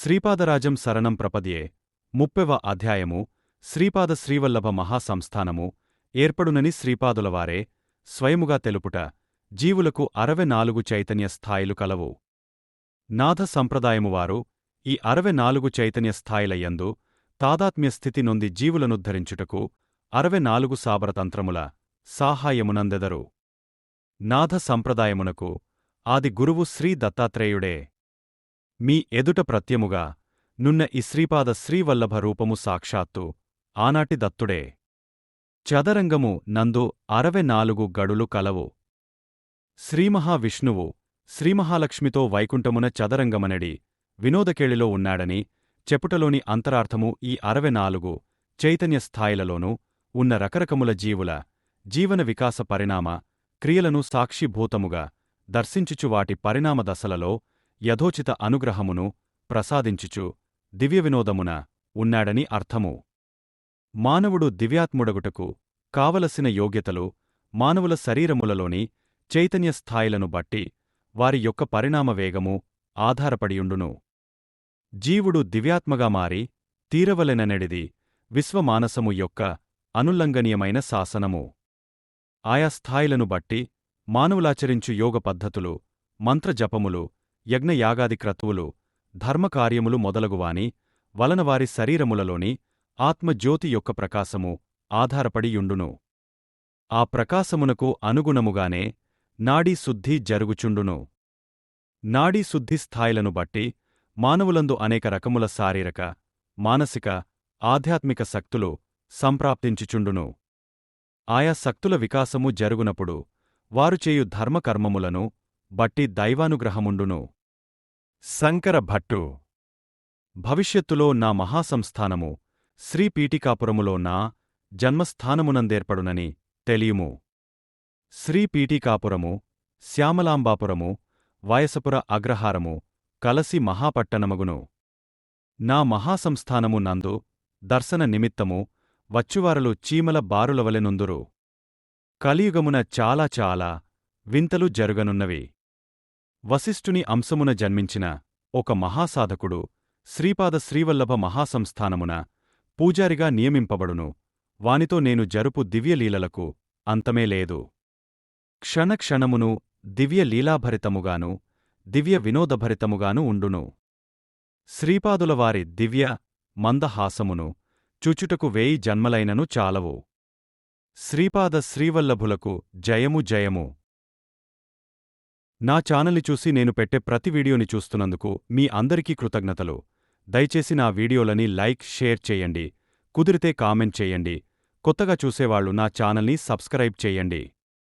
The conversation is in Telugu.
శ్రీపాదరాజం శరణం ప్రపద్యే ముప్పెవ అధ్యాయము శ్రీపాద శ్రీవల్లభ మహాసంస్థానము ఏర్పడునని శ్రీపాదులవారే స్వయముగా తెలుపుట జీవులకు అరవె నాలుగు చైతన్య స్థాయిలు కలవు. నాథ సంప్రదాయమువారు ఈ అరవె నాలుగు చైతన్య స్థాయిలయందు తాదాత్మ్య స్థితి నొంది జీవులనుద్ధరించుటకు అరవె నాలుగు సాబరతంత్రముల సాహాయమునందెదరు. నాథ సంప్రదాయమునకు ఆది గురువు శ్రీ దత్తాత్రేయుడే మీ ఎదుట ప్రత్యముగా నున్న ఈ శ్రీపాద శ్రీవల్లభ రూపము సాక్షాత్తు ఆనాటి దత్తుడే. చదరంగము నందు అరవె నాలుగు గడులు కలవు. శ్రీమహావిష్ణువు శ్రీమహాలక్ష్మితో వైకుంఠమున చదరంగమనడి వినోదకేళిలో ఉన్నాడని చెప్పుటలోని అంతరార్థము ఈ అరవె నాలుగు చైతన్య స్థాయిలలోనూ ఉన్న రకరకముల జీవుల జీవన వికాస పరిణామ క్రియలను సాక్షిభూతముగా దర్శించుచు వాటి పరిణామ దశలలో యథోచిత అనుగ్రహమును ప్రసాదించుచు దివ్య వినోదమున ఉన్నాడని అర్థము. మానవుడు దివ్యాత్ముడగుటకు కావలసిన యోగ్యతలు మానవుల శరీరములలోని చైతన్య స్థాయిలను బట్టి వారి యొక్క పరిణామ వేగము ఆధారపడియుండును. జీవుడు దివ్యాత్మగా మారి తీరవలెననెడిది విశ్వమానసము యొక్క అనుల్లంఘనీయమైన శాసనము. ఆయా స్థాయిలను బట్టి మానవులాచరించు యోగ పద్ధతులు మంత్రజపములు యజ్ఞయాగాది క్రతువులు ధర్మకార్యములు మొదలగువాని వలన వారి శరీరములలోని ఆత్మజ్యోతి యొక్క ప్రకాశము ఆధారపడియుండును. ఆ ప్రకాశమునకు అనుగుణముగానే నాడీశుద్ధి జరుగుచుండును. నాడీశుద్ధి స్థాయిలను బట్టి మానవులందు అనేక రకముల శారీరక మానసిక ఆధ్యాత్మిక శక్తులు సంప్రాప్తించుచుండును. ఆయా శక్తుల వికాసము జరుగునప్పుడు వారు చేయు ధర్మకర్మములను బట్టి దైవానుగ్రహముండును. శంకర భట్టు. భవిష్యత్తులో నా మహాసంస్థానము శ్రీపీఠికాపురములో నా జన్మస్థానమునందేర్పడునని తెలియుము. శ్రీపీఠికాపురము శ్యామలాంబాపురము వయసపుర అగ్రహారము కలసి మహాపట్టణమగును. నా మహాసంస్థానము నందు దర్శన నిమిత్తము వచ్చువారలు చీమల బారులవలెనుందురు కలియుగమున చాలా చాలా వింతలు జరుగనున్నవి. వశిష్ఠుని అంశమున జన్మించిన ఒక మహాసాధకుడు శ్రీపాద శ్రీవల్లభ మహాసంస్థానమున పూజారిగా నియమింపబడును. వానితో నేను జరుపు దివ్యలీలలకు అంతమే లేదు. క్షణక్షణమును దివ్యలీలాభరితముగాను దివ్య వినోదభరితముగాను ఉండును. శ్రీపాదులవారి దివ్య మందహాసమును చుచుటకు వేయి జన్మలైనను చాలవు. శ్రీపాద శ్రీవల్లభులకు జయము జయము. నా ఛానల్ని చూసి నేను పెట్టే ప్రతి వీడియోని చూస్తున్నందుకు మీ అందరికీ కృతజ్ఞతలు. దయచేసి నా వీడియోలని లైక్ షేర్ చేయండి. కుదిరితే కామెంట్ చేయండి. కొత్తగా చూసేవాళ్ళు నా ఛానల్ని సబ్స్క్రైబ్ చేయండి.